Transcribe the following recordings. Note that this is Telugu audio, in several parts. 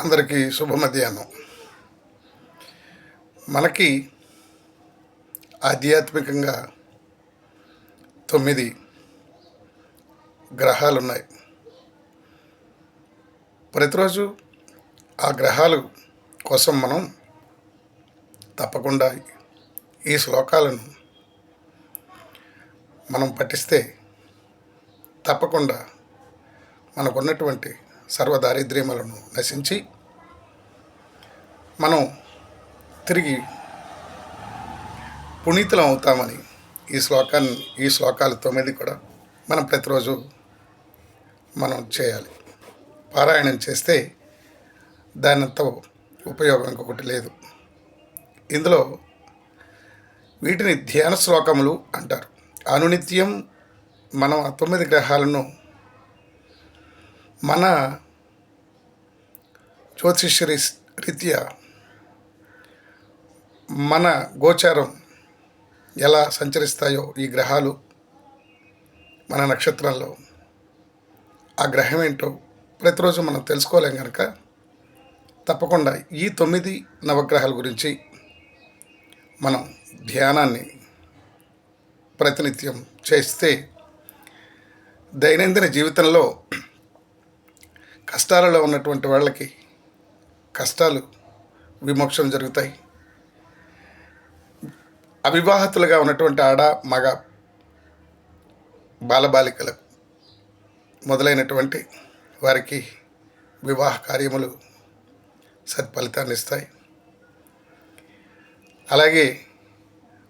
అందరికీ శుభ మధ్యాహ్నం మనకి ఆధ్యాత్మికంగా తొమ్మిది గ్రహాలు ఉన్నాయి ప్రతిరోజు ఆ గ్రహాలు కోసం మనం తప్పకుండా ఈ శ్లోకాలను మనం పఠిస్తే తప్పకుండా మనకున్నటువంటి సర్వదారిద్ర్యములను నశించి మనం తిరిగి పునీతులం అవుతామని ఈ శ్లోకాన్ని ఈ శ్లోకాలు తొమ్మిది కూడా మనం ప్రతిరోజు మనం చేయాలి. పారాయణం చేస్తే దానితో ఉపయోగం ఇంకొకటి లేదు. ఇందులో వీటిని ధ్యాన శ్లోకములు అంటారు. అనునిత్యం మనం ఆ తొమ్మిది గ్రహాలను మన జ్యోతిష రీత్యా మన గోచారం ఎలా సంచరిస్తాయో ఈ గ్రహాలు మన నక్షత్రంలో ఆ గ్రహం ఏంటో ప్రతిరోజు మనం తెలుసుకోలేం కనుక తప్పకుండా ఈ తొమ్మిది నవగ్రహాల గురించి మనం ధ్యానాన్ని ప్రతినిత్యం చేస్తే దైనందిన జీవితంలో కష్టాలలో ఉన్నటువంటి వాళ్ళకి కష్టాలు విమోక్షం జరుగుతాయి. అవివాహితులుగా ఉన్నటువంటి ఆడ మగ బాలబాలికలకు మొదలైనటువంటి వారికి వివాహ కార్యములు సత్ఫలితాన్ని ఇస్తాయి. అలాగే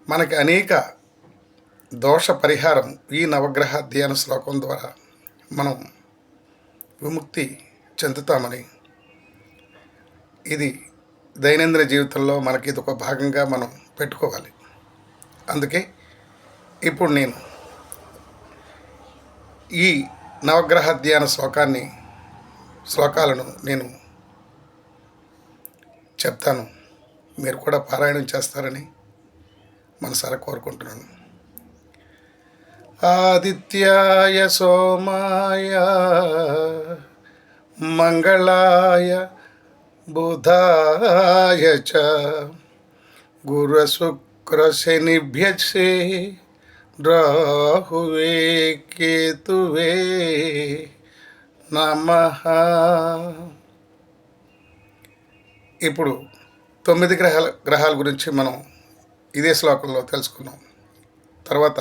మనకి అనేక దోష పరిహారం ఈ నవగ్రహ ధ్యాన శ్లోకం ద్వారా మనం విముక్తి చెందుతామని. ఇది దైనందిన జీవితంలో మనకి ఇది ఒక భాగంగా మనం పెట్టుకోవాలి. అందుకే ఇప్పుడు నేను ఈ నవగ్రహ ధ్యాన శ్లోకాన్ని శ్లోకాలను నేను చెప్తాను. మీరు కూడా పారాయణం చేస్తారని మనసారా కోరుకుంటున్నాను. ఆదిత్యాయ సోమాయ మంగళాయ బుధాయ చ. గురశుక్రశనిభ్యసే రాహువే కేతువే నమ. ఇప్పుడు తొమ్మిది గ్రహాల గ్రహాల గురించి మనం ఇదే శ్లోకంలో తెలుసుకున్నాం. తర్వాత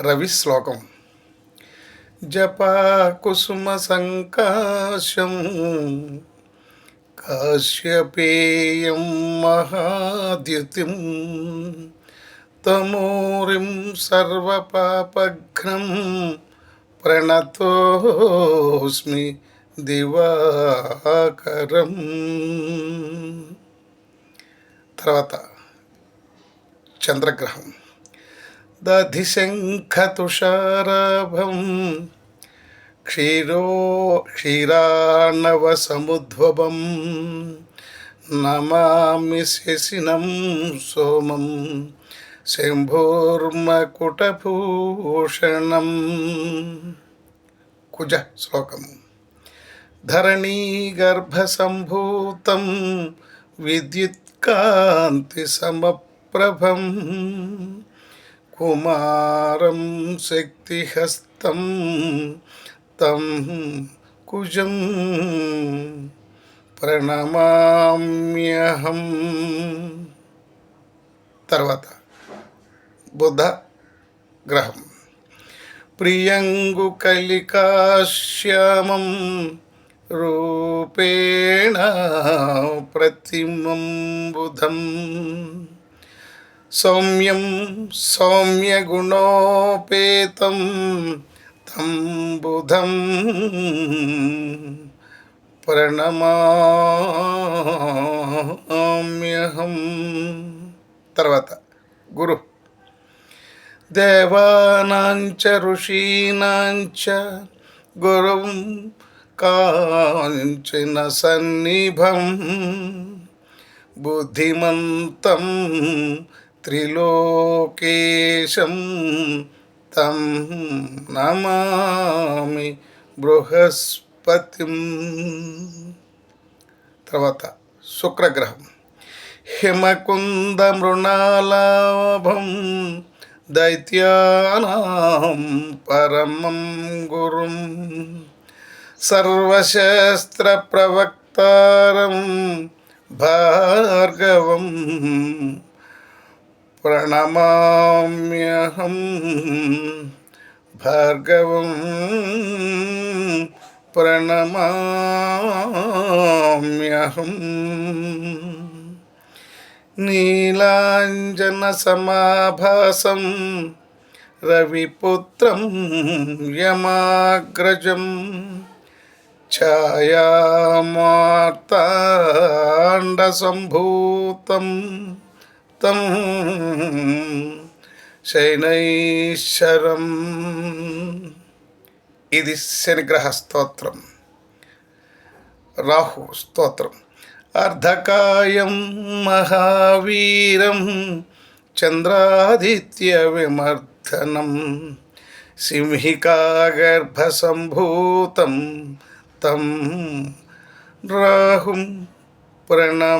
రవి శ్లోకం. జపా కుసుమ సంకాశం కాశ్యపేయం మహాద్యుతిం తమూరిం సర్వపాపఘ్నం ప్రణతోస్మి దివాకరం. తర్వాత చంద్రగ్రహం. दधिशङ्खतुषाराभं क्षीरो क्षीराणवसमुद्भवं नमामि शिशिनं सोमं ശംഭോർമകുടഭൂഷണം കുജ ശ്ലോകം. ധരണീഗർഭസംഭൂതം. വിദ്യുത്കാന്തിസമപ്രഭം. కుమారం శక్తిహస్తం తం కుజం ప్రణమామ్యహం తర్వాత బుధ గ్రహం. ప్రియంగు కలికాశ్యామం రూపేణ ప్రతిమం బుధం సౌమ్యం సౌమ్యగుణోపేతం తం బుధం ప్రణమామ్యహం. తర్వాత గురు. దేవానాంచ ఋషీనాంచ గురుం కాంచిన సన్నిభం బుద్ధిమంతం త్రిలోకేశం తం నమామి బృహస్పతి. తర్వాత శుక్రగ్రహం. హిమకుంద మృణాలాభం దైత్యానాం పరమం గురుం. సర్వశాస్త్ర ప్రవక్తారం భార్గవం ప్రణమామ్యహం భార్గవం ప్రణమామ్యహం నీలాంజనసమాభాసం రవిపుత్రం యమాగ్రజం ఛాయామార్తాండసంభూతం తం శైనైశ్వరం. ఇది శనిగ్రహ స్తోత్రం. రాహు స్తోత్రం. అర్ధకాయం మహావీరం చంద్రాదిత్య విమర్దనం సింహికాగర్భసంభూతం తం రాహుం ప్రణమామ్యహం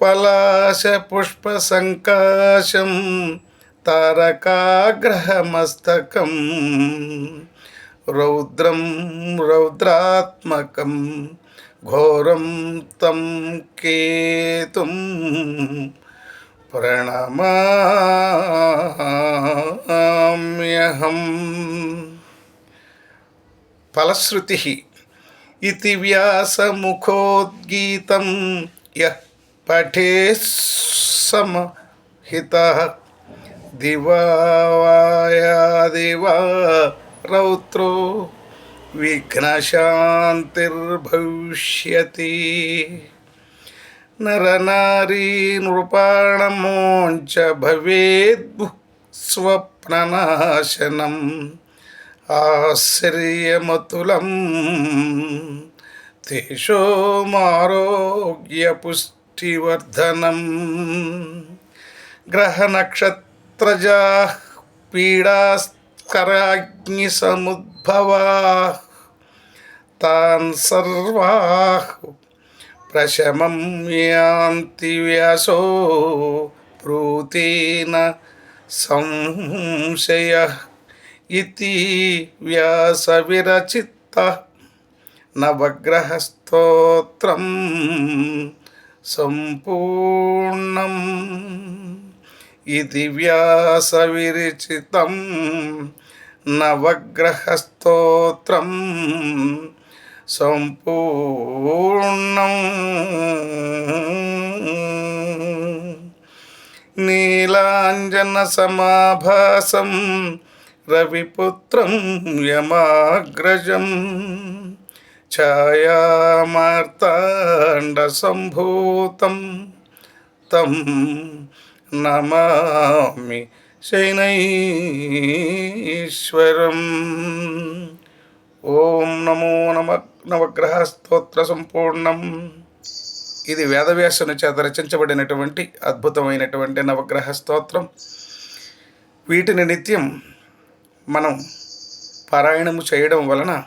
పలాశపుష్పసంకాశం తారకాగ్రహమస్తకం రౌద్రం రౌద్రాత్మకం ఘోరం తం కేతుం ప్రణమామ్యహం ఫలశ్రుతి ఇది వ్యాసముఖోద్గీతం యః పఠే సమహిత దివాయాదివా రౌత్రో విఘ్నశాంతిర్భవిష్యతి. నరనారీ నృపాణమోంచ భవేద్భు స్వప్ననాశనం. आश्रियमतुलं तेषो आरोग्यपुष्टिवर्धनं ग्रहनक्षत्रजाः पीडास्कराग्निसमुद्भवाः। तान् सर्वाः प्रशमं यान्ति व्यासो ब्रूतेन संशयः। ఇతి వ్యాసవిరచిత నవగ్రహస్తోత్రం సంపూర్ణం ఇది వ్యాసవిరచితం నవగ్రహస్తోత్రం సంపూర్ణం నీలాంజనసమాభాసం రవిపుత్రం యమాగ్రజం ఛాయామార్తాండసంభూతం తం నమామి శైనైశ్వరం. ఓం నమో నమ నవగ్రహ స్తోత్ర సంపూర్ణం. ఇది వేదవ్యాసుని చేత రచించబడినటువంటి అద్భుతమైనటువంటి నవగ్రహ స్తోత్రం వీటిని నిత్యం మనం పారాయణము చేయడం వలన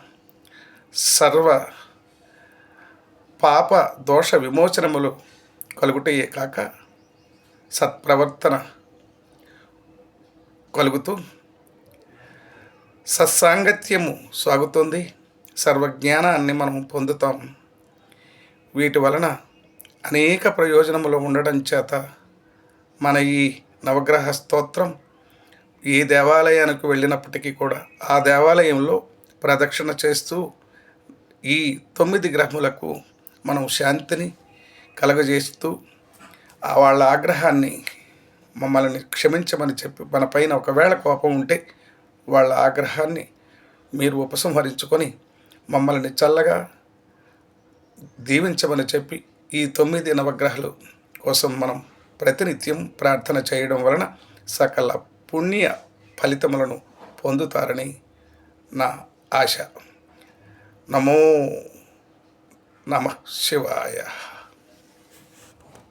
సర్వ పాప దోష విమోచనములు కలుగుటయే కాక సత్ప్రవర్తన కలుగుతూ సత్సాంగత్యము సాగుతుంది. సర్వజ్ఞానాన్ని మనం పొందుతాం. వీటి వలన అనేక ప్రయోజనములు ఉండడం చేత మన ఈ నవగ్రహ స్తోత్రం ఏ దేవాలయానికి వెళ్ళినప్పటికీ కూడా ఆ దేవాలయంలో ప్రదక్షిణ చేస్తూ ఈ తొమ్మిది గ్రహములకు మనం శాంతిని కలగజేస్తూ వాళ్ళ ఆగ్రహాన్ని మమ్మల్ని క్షమించమని చెప్పి మన పైన ఒకవేళ కోపం ఉంటే వాళ్ళ ఆగ్రహాన్ని మీరు ఉపసంహరించుకొని మమ్మల్ని చల్లగా దీవించమని చెప్పి ఈ తొమ్మిది నవగ్రహాలు కోసం మనం ప్రతినిత్యం ప్రార్థన చేయడం వలన సకల పుణ్య ఫలితములను పొందుతారని నా ఆశ. నమో నమ శివాయ.